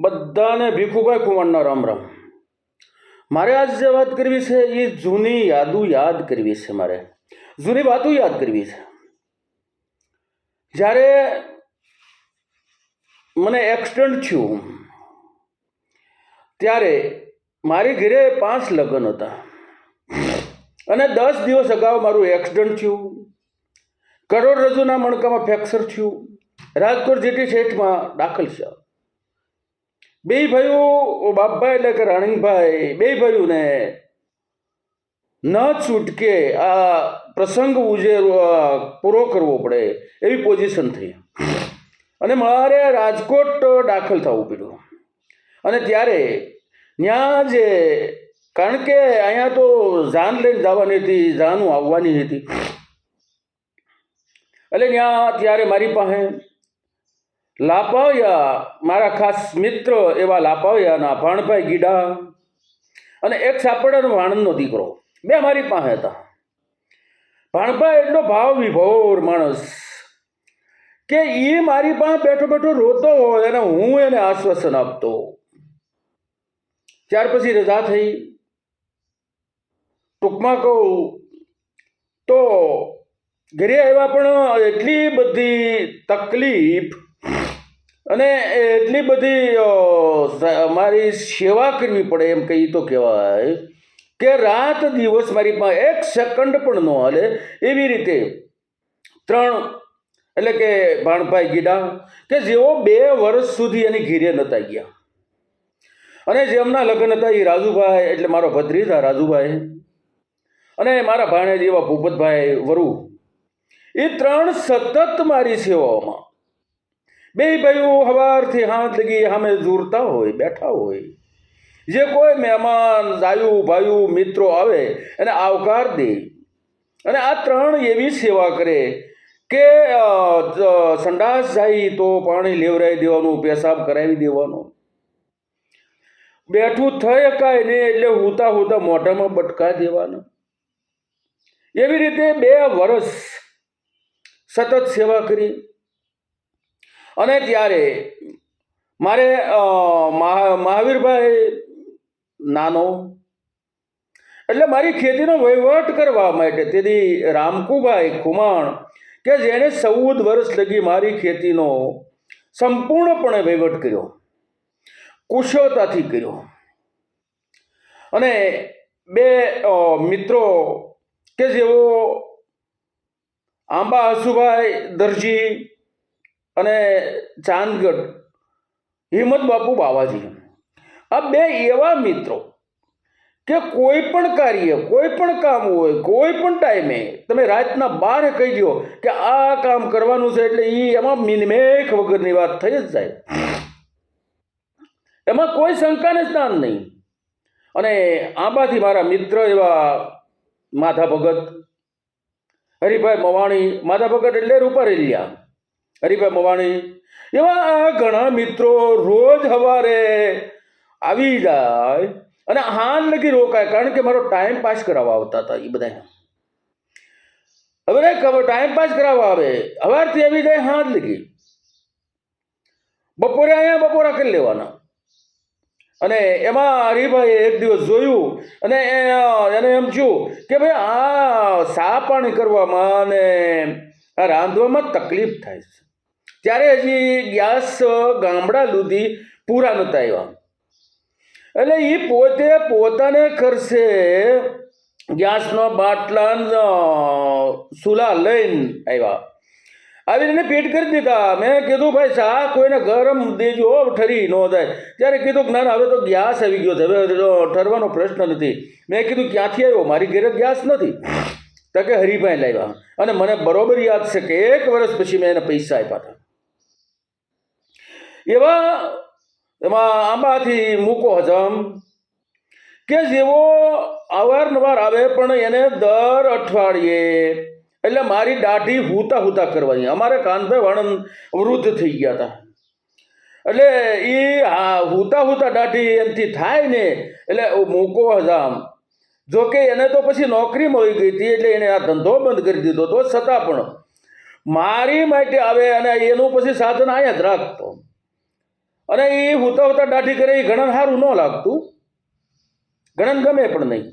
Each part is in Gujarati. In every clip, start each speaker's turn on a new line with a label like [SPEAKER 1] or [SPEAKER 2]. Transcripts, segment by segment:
[SPEAKER 1] બધાને ભીખુભાઈ કુંવરના રામ રામ. મારે આજ જે વાત કરવી છે, એ જૂની યાદો યાદ કરવી છે મારે. જૂની વાતો યાદ કરવી છે. જ્યારે મને એક્સિડન્ટ થયું, ત્યારે મારી ઘરે પાંચ લગ્ન હતા. અને દસ દિવસ અગાઉ મારું એક્સિડન્ટ થયું. કરોડરજ્જુના મણકામાં ફ્રેક્ચર થયું. રાજકોટ જેટી શેઠમાં દાખલ છે બે ભાઈઓ બાપભાઈ એટલે કે રાણીભાઈ, બે ભાઈઓને ન છૂટકે આ પ્રસંગ ઉજેરો પૂરો કરવો પડે એવી પોઝિશન થઈ. અને મારે રાજકોટ દાખલ થવું પડ્યું. અને ત્યારે ત્યાં જે, કારણ કે અહીંયા તો જાન લઈને જવાની હતી, જાનું આવવાની હતી. એટલે ત્યાં, ત્યારે મારી પાસે લાપાવયા મારા ખાસ મિત્ર એવા લાપાવ્યાના ભાણભાઈ ગીડા અને એક સાપડાનો વાણંદનો દીકરો. બે મારી પાસે હતા. ભાણભાઈ એટલો ભાવ વિભોર માણસ કે એ મારી પાસે બેઠો બેઠો રોતો હોય અને હું એને આશ્વાસન આપતો. ત્યાર પછી રજા થઈ. ટૂંકમાં કહું તો ઘરે આવ્યા પણ એટલી બધી તકલીફ અને એટલી બધી મારી સેવા કરવી પડે એમ કહી તો કહેવાય કે રાત દિવસ મારી પાસે એક સેકન્ડ પણ ન હાલે. એવી રીતે ત્રણ, એટલે કે ભાણભાઈ ગીડા, કે જેઓ બે વર્ષ સુધી એની ઘીરે નતા ગયા. અને જેમના લગ્ન હતા એ રાજુભાઈ, એટલે મારો ભત્રીજા રાજુભાઈ, અને મારા ભાણેજ એવા ભૂપતભાઈ વરુ, એ ત્રણ સતત મારી સેવાઓમાં. બે ભાઈઓ હવારથી હાથ લગી સામે ઝૂરતા હોય, બેઠા હોય. જે કોઈ મહેમાન, જાયું, ભાયું, મિત્રો આવે, એને આવકાર દે. અને આ ત્રણ એવી સેવા કરે કે સંડાસ જાય તો પાણી લેવરાઈ દેવાનું, પેશાબ કરાવી દેવાનો. બેઠું થઈ શકાય ને એટલે હુતા હુતા મોઢામાં બટકા દેવાના. એવી રીતે બે વર્ષ સતત સેવા કરી. અને ત્યારે મારે મહા, મહાવીરભાઈ નાનો, એટલે મારી ખેતીનો વહીવટ કરવા માટે તેથી રામકુભાઈ ખુમાણ, કે જેણે ચૌદ વર્ષ લગી મારી ખેતીનો સંપૂર્ણપણે વહીવટ કર્યો, કુશળતાથી કર્યો. અને બે મિત્રો, કે જેઓ આંબા, હસુભાઈ દરજી અને ચાંદગઢ, હિંમત બાપુ બાવાજી. આ બે એવા મિત્રો કે કોઈ પણ કાર્ય, કોઈ પણ કામ હોય, કોઈ પણ ટાઈમે તમે રાતના બાર કહી દો કે આ કામ કરવાનું છે એટલે એ એમાં મિનમેખ વગરની વાત થઈ જ જાય. એમાં કોઈ શંકાને સ્થાન નહીં. અને આંબાથી મારા મિત્ર એવા માધા ભગત, હરિભાઈ મવાણી, માધા ભગત એટલે રૂપારેલિયા. હરિભાઈ મવાણી, એવા ઘણા મિત્રો રોજ સવારે આવી જાય અને હાલ લગી રોકાય, કારણ કે મારો ટાઈમ પાસ કરાવવા આવતા હતા એ બધા હવે ખબર ટાઈમ પાસ કરાવવા આવે સવારથી આવી જાય, હાથ લગી. બપોરે અહીંયા બપોરા કરી લેવાના. અને એમાં હરિભાઈએ એક દિવસ જોયું, અને એને એમ થયું કે ભાઈ આ સા પાણી કરવામાં અને રાંધવામાં તકલીફ થાય છે. ત્યારે હજી ગ્યાસ ગામડા સુધી પૂરા નહોતા આવ્યા. એટલે એ પોતે પોતાને ખર્ચે ગેસનો બાટલા સુલા લઈને આવ્યા. આવી એને પેટ કરી દીધા. મેં કીધું, ભાઈ શા કોઈને ગરમ દેજો ઠરી ન થાય. ત્યારે કીધું, ના હવે તો ગેસ આવી ગયો છે. હવે ઠરવાનો પ્રશ્ન નથી. મેં કીધું, ક્યાંથી આવ્યો? મારી ઘરે ગેસ નથી. તો કે હરિભાઈ લાવ્યા. અને મને બરોબર યાદ છે કે એક વર્ષ પછી મેં એને પૈસા આપ્યા હતા. એવા એમાં આંબાથી મૂકો હજમ કે જેવો અવારનવાર આવે પણ એને દર અઠવાડિયે, એટલે મારી દાઢી હુતા હુતા કરવાની. અમારે કાનભાઈ વાણંદ વૃદ્ધ થઈ ગયા હતા. એટલે એ હુતા હુતા દાઢી એમથી થાય ને, એટલે મૂકો હજામ. જોકે એને તો પછી નોકરી મળી ગઈ હતી, એટલે એને આ ધંધો બંધ કરી દીધો તો છતાં પણ મારી માટે આવે અને એનું પછી સાધન અહીંયા જ રાખતો. અને એ હોતા હોતા દાઢી કરે એ ઘણા સારું ન લાગતું. ઘણાને ગમે પણ નહીં.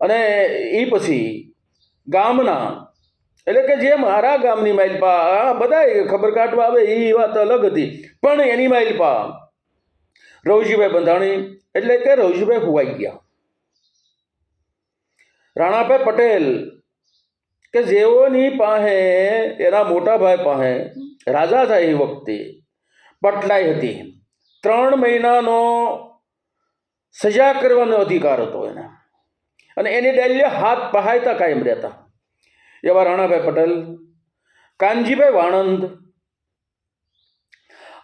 [SPEAKER 1] અને એ પછી ગામના, એટલે કે જે મારા ગામની માઇલપા આ બધા ખબર કાઢવા આવે એ વાત અલગ હતી. પણ એની માઇલપા રવજીભાઈ બંધાણી, એટલે કે રવજીભાઈ હુવાઈ ગયા. રાણાભાઈ પટેલ, કે જેઓની પાસે, એના મોટા ભાઈ પાસે રાજા થાય એ વખતે, પટલાઈ હતી. ત્રણ મહિનાનો સજા કરવાનો અધિકાર હતો એને. અને એની ડેલ્ય હાથ પહાયતા કાયમ રહેતા. એવા રાણાભાઈ પટેલ, કાનજીભાઈ વાણંદ,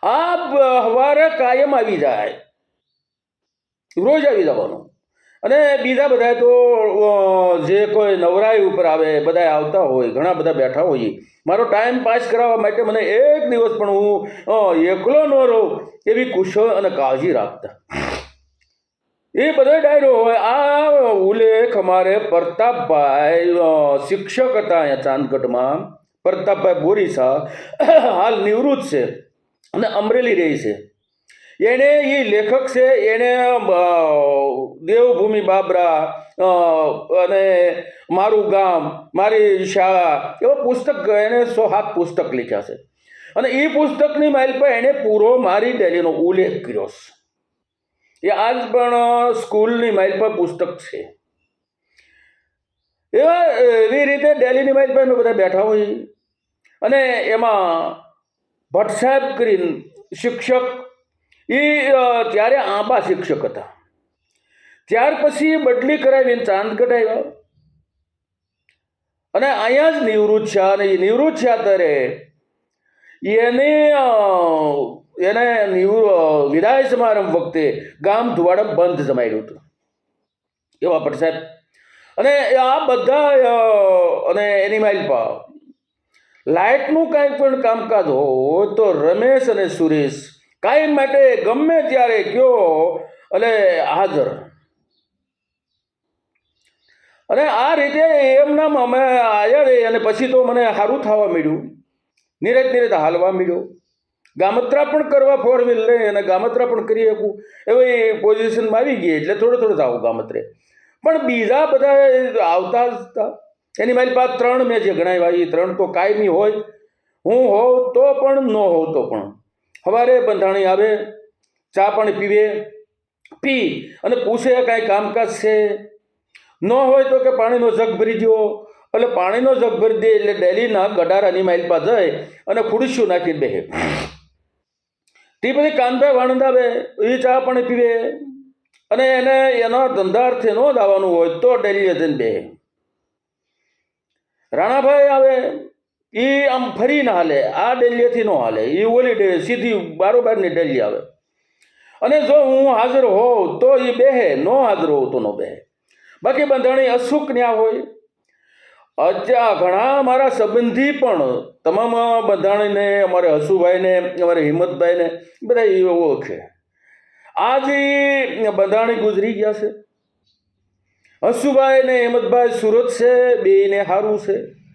[SPEAKER 1] આ હવારે કાયમ આવી જાય. રોજ આવી જવાનું. અને બીજા બધા તો જે કોઈ નવરાઈ ઉપર આવે બધા આવતા હોય, ઘણા બધા બેઠા હોય મારો ટાઈમ પાસ કરાવવા માટે મને એક દિવસ પણ હું એકલો ન રહું એવી કુશળ અને કાળજી રાખતા. એ બધો ડાયરો હોય, આ ઉલ્લેખ અમારે પ્રતાપભાઈ શિક્ષક હતા અહીંયા ચાંદગઢમાં. પ્રતાપભાઈ બોરીસા, હાલ નિવૃત્ત છે અને અમરેલી રહી છે. એણે એ લેખક છે, એણે દેવભૂમિ બાબરા અને મારું ગામ, મારી શાળા, એવા પુસ્તક એણે સો હાથ પુસ્તક લખ્યા છે. અને એ પુસ્તકની માઇલ પર એણે પૂરો મારી ડેલીનો ઉલ્લેખ કર્યો છે. એ આજ પણ સ્કૂલની માઇલ પર પુસ્તક છે. એવા એવી રીતે ડેલીની માઇલ પર અમે બધા બેઠા હોઈએ. અને એમાં ભટ્ટ સાહેબ કરીને શિક્ષક એ ત્યારે આંબા શિક્ષક હતા. ત્યાર પછી બદલી કરાવીને ચાંદગઢ આવ્યા અને અહીંયા જ નિવૃત્ત છે અને એ નિવૃત્ત છે ત્યારે એને એને નિવૃ વિદાય સમારંભ વખતે ગામ ધુવાડમ બંધ જમાડ્યું હતું. એવા પટ સાહેબ. અને આ બધા અને એની માઇલ લાઇટનું કાંઈ પણ કામકાજ હોય તો રમેશ અને સુરેશ કાયમ માટે ગમે ત્યારે કયો એટલે હાજર. અને આ રીતે એમનામ અમે આવ્યા રે અને પછી તો મને સારું થવા મળ્યું. નિરત નિરત હાલવા મળ્યો. ગામત્રા પણ કરવા ફોર વ્હીલ લઈ અને ગામત્રા પણ કરી શકું એવી પોઝિશનમાં આવી ગઈ એટલે થોડું થોડું આવું ગામત્રે. પણ બીજા બધા આવતા જ હતા. એની મારી પાસે ત્રણ મેં જે ગણાવ્યા, એ ત્રણ તો કાયમી હોય. હું હોઉં તો પણ, ન હોઉં તો પણ. સવારે બંધાણી આવે, ચા પાણી પીવે, પી અને પૂછે કાંઈ કામકાજ છે? ન હોય તો કે પાણીનો જગ ભરી દો એટલે પાણીનો જગ ભરી દે એટલે ડેલીના ગડારાની માઇલ પા જાય અને ખુડશું નાખીને બેહે. તે પછી કાનભાઈ વાણંદ આવે, એ ચા પાણી પીવે અને એને એના ધંધાર્થે ન દાવાનું હોય તો ડેલીએ જઈને બેહે. રાણાભાઈ આવે એ આમ ફરીને હાલે. આ ડેલીએથી ન હાલે. એ ઓલી સીધી બારોબારની ડેલી આવે. અને જો હું હાજર હોઉં તો એ બેહે, ન હાજર હોઉં તો ન બેહે. બાકી બંધાણી અસુખ ન્યા હોય. અચ્છા, ઘણા મારા સંબંધી પણ તમામ બંધાણીને, અમારે હસુભાઈને, અમારે હિંમતભાઈને બધા એ ઓળખે. આજે બંધાણી ગુજરી ગયા છે. હસુભાઈ ને હિંમતભાઈ સુરત છે બેને સારું છે.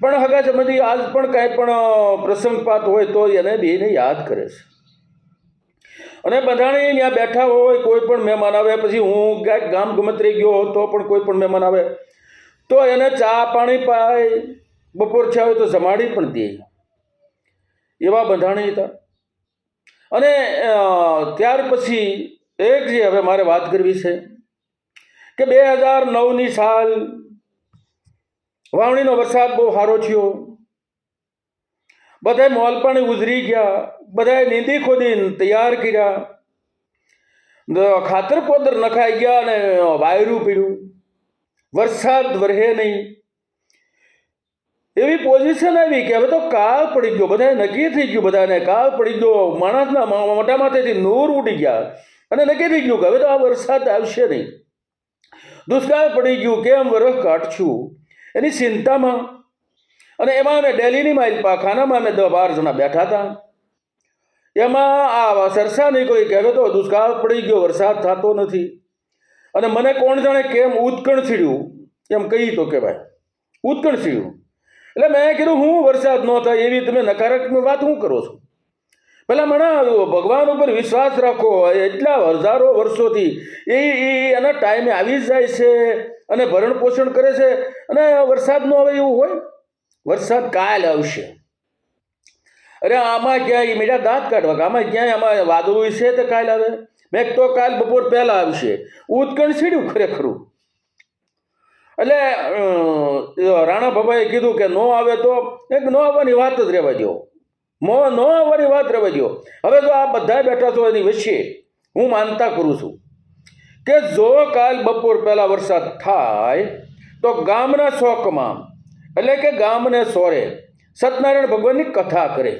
[SPEAKER 1] પણ હગા જમતી આજ પણ કાંઈ પણ પ્રસંગપાત હોય તો એને બેને યાદ કરે છે. અને બધાને ત્યાં બેઠા હોય, કોઈ પણ મહેમાન આવે, પછી હું ક્યાંક ગામ ગમતરી ગયો તો પણ કોઈ પણ મહેમાન આવે, તો એને ચા પાણી પાય, બપોર છે હોય તો જમાડી પણ દે. એવા બંધાણી હતા. અને ત્યાર પછી એક જે હવે મારે વાત કરવી છે, કે બે હજાર નવની સાલ વાવણીનો વરસાદ બહુ સારો થયો. બધા મોલ પણ ઉજરી ગયા. બધાએ નીંદી ખોદીને તૈયાર કર્યા. ખાતર પોતર નખાઈ ગયા અને વાયરું પીડ્યું. વરસાદ વરહે નહીં. એવી પોઝિશન આવી કે હવે તો કાળ પડી ગયો. બધાએ નક્કી થઈ ગયું બધાને. કાળ પડી ગયો. માણસના મોટા માથેથી નૂર ઉડી ગયા. અને નક્કી થઈ ગયું કે હવે તો આ વરસાદ આવશે નહીં. દુષ્કાળ પડી ગયું. કેમ વરસ કાઢશું? એની ચિંતામાં. અને એમાં અમે ડેલીની માઇલ પાખાનામાં અમે દસ બાર જણા બેઠા હતા. એમાં આ સરસાની કોઈ કહેવે તો દુષ્કાળ પડી ગયો, વરસાદ થતો નથી. અને મને કોણ જાણે કેમ ઉત્કણ છીડ્યું એમ કહી તો કહેવાય. ઉત્કણ છીડ્યું એટલે મેં કીધું, હું વરસાદ ન થાય એવી તમે નકારાત્મક વાત હું કરો છો? પેલા મણા ભગવાન ઉપર વિશ્વાસ રાખો, એટલા હજારો વર્ષોથી એ એના ટાઈમે આવી જાય છે અને ભરણ પોષણ કરે છે અને વરસાદનું હવે એવું હોય, વરસાદ કાલ આવશે. અરે આમાં ક્યાંય મીઠા દાંત કાઢવા આમાં ક્યાંય આમાં વાદળું છે તો કાલ આવે? મેં તો કાલ બપોર પહેલાં આવશે. ઉત્કણ છીડ્યું ખરેખરું? એટલે રાણા બાબાએ કીધું કે નો આવે તો એક નો આવવાની વાત જ રહેવા દો મો નો અમારી વાત રહેવા દો હવે જો આ બધા બેઠા છો એની વચ્ચે, હું માનતા કરું છું કે જો કાલ બપોર પહેલાં વરસાદ થાય, તો ગામના શોકમાં એટલે કે ગામને સોરે, સત્યનારાયણ ભગવાનની કથા કરે.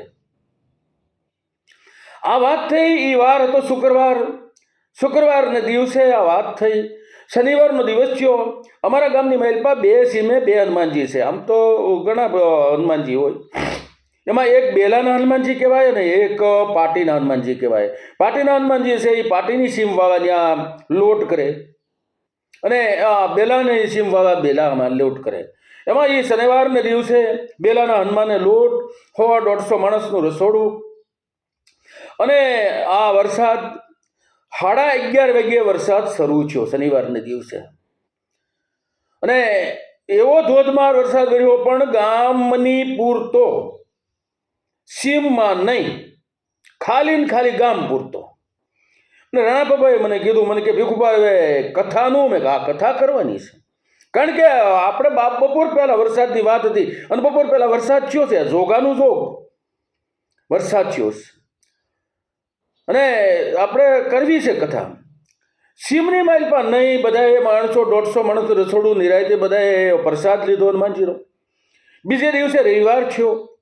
[SPEAKER 1] આ વાત થઈ એ વાર હતો શુક્રવાર. શુક્રવારને દિવસે આ વાત થઈ. શનિવારનો દિવસ થયો. અમારા ગામની મહેલપા બે સીમે બે હનુમાનજી છે. આમ તો ઘણા હનુમાનજી હોય. એમાં એક બેલાના હનુમાનજી કહેવાય અને એક પાટીના હનુમાનજી કહેવાય. પાટીના હનુમાનજી છે એ પાટીની સીમ વાળા ત્યાં લોટ કરે. અને બેલાની સીમ વાળા બેલામાં લોટ કરે. એમાં એ શનિવારને દિવસે બેલાના હનુમાને લોટ સો દોઢસો માણસનું રસોડું. અને આ વરસાદ, સાડા અગિયાર વાગ્યે વરસાદ શરૂ થયો શનિવારને દિવસે. અને એવો ધોધમાર વરસાદ વર્યો પણ ગામની પૂરતો સીમમાં નહીં. ખાલી ને ખાલી ગામ પૂરતો. ને રાણા બાબાએ મને કીધું, મને કે ભીખુભાઈ હવે કથાનું, મેં આ કથા કરવાની છે. કારણ કે, આપણે બાપ બપોર પહેલાં વરસાદની વાત હતી, અને બપોર પહેલાં વરસાદ થયો છે જોગાનું જોગ. વરસાદ થયો છે. અને આપણે કરવી છે કથા. સીમની માઇલ પણ નહીં, બધાએ માણસો, દોઢસો માણસો રસોડું નિરાયતે બધાએ પ્રસાદ લીધો હનુમાનજીનો બીજે દિવસે રવિવાર થયો.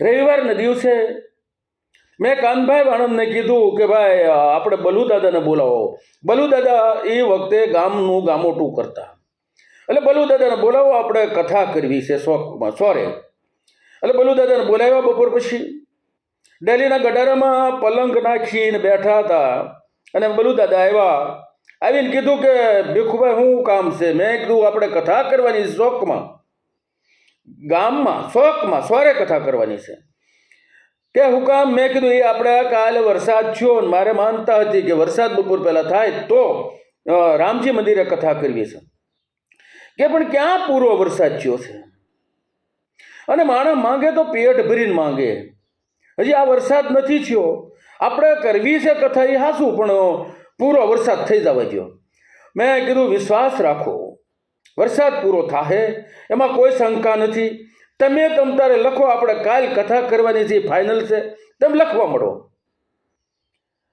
[SPEAKER 1] રવિવારના દિવસે મેં કાનભાઈ આણંદને કીધું કે ભાઈ આપણે બલુ દાદાને બોલાવો. બલુદાદા એ વખતે ગામનું ગામોટું કરતા. એટલે બલુદાદાને બોલાવો, આપણે કથા કરવી છે શોખમાં સોરે. એટલે બલુદાદાને બોલાવ્યા બપોર પછી. ડેલીના ગઢારામાં પલંગ નાખીને બેઠા હતા. અને બલુ દાદા આવ્યા. આવીને કીધું કે, ભીખુભાઈ શું કામ છે? મેં કીધું, આપણે કથા કરવાની શોખમાં ગામમાં શોકમાં સ્વરે કથા કરવાની છે. કે હું કામ મેં કીધું, એ આપણે કાલે વરસાદ થયો મારે માનતા હતી કે વરસાદ બપોર પહેલાં થાય તો રામજી મંદિરે કથા કરવી છે. કે પણ ક્યાં પૂરો વરસાદ થયો છે? અને માણસ માંગે તો પેટ ભરીને માંગે. હજી આ વરસાદ નથી થયો. આપણે કરવી છે કથા એ હાસું, પણ પૂરો વરસાદ થઈ જવા ગયો મેં કીધું, વિશ્વાસ રાખો. વરસાદ પૂરો થાહે. એમાં કોઈ શંકા નથી. તમે તમ તારે લખો, આપણે કાલ કથા કરવાની જે ફાઇનલ છે, તમે લખવા મળો.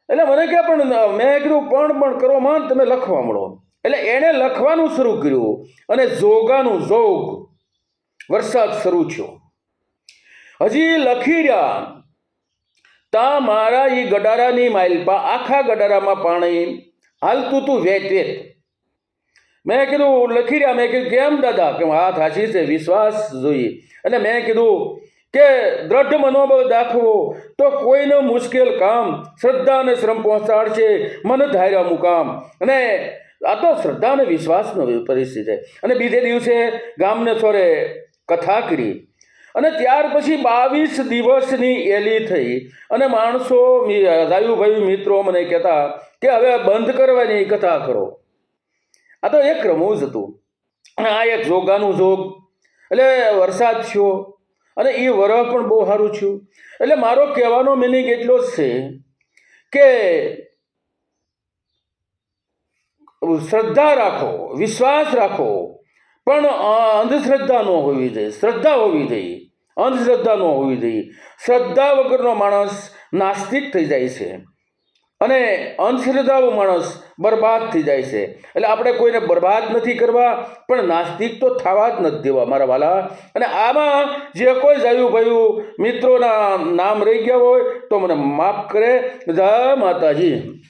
[SPEAKER 1] એટલે મને કે પણ મેં કીધું, પણ પણ કરો માન, તમે લખવા મળો. એટલે એણે લખવાનું શરૂ કર્યું અને જોગાનું જોગ વરસાદ શરૂ થયો. હજી લખી રહ્યા. તા મારા એ ગડારાની માઇલપા, આખા ગડારામાં પાણી. હાલતું તું વેત વેત. મેં કીધું, લખી રહ્યા. મેં કીધું, કેમ દાદા? કે હાથ હાશી છે, વિશ્વાસ જોઈએ. અને મેં કીધું કે, દ્રઢ મનોબળ દાખવો, તો કોઈનું મુશ્કેલ કામ શ્રદ્ધા અને શ્રમ પહોંચાડશે, મન ધાર્યા મુકામ. અને આ તો શ્રદ્ધા અને વિશ્વાસનો પરિસ્થિતિ છે. અને બીજે દિવસે ગામને સ્વરે કથા કરી. અને ત્યાર પછી બાવીસ દિવસની એલી થઈ. અને માણસો રાયુભાઈ મિત્રો મને કહેતા કે, હવે બંધ કરવાની કથા કરો. આ તો એક રમૂજ હતું. અને આ એક જોગાનું જોગ. એટલે વરસાદ થયો. અને એ વરહ પણ બહુ સારું થયું. એટલે મારો કહેવાનો મિનિંગ એટલો જ છે કે શ્રદ્ધા રાખો, વિશ્વાસ રાખો. પણ અંધશ્રદ્ધા ન હોવી જોઈએ. શ્રદ્ધા હોવી જોઈએ. અંધશ્રદ્ધા ન હોવી જોઈએ. શ્રદ્ધા વગરનો માણસ નાસ્તિક થઈ જાય છે. અને અંધશ્રદ્ધાઓ માણસ બરબાદ થઈ જાય છે. એટલે આપણે કોઈને બરબાદ નથી કરવા, પણ નાસ્તિક તો થવા જ નથી દેવા, મારા વાલા. અને આમાં જે કોઈ જાયું ભાયું મિત્રોના નામ રહી ગયા હોય, તો મને માફ કરે. જય માતાજી.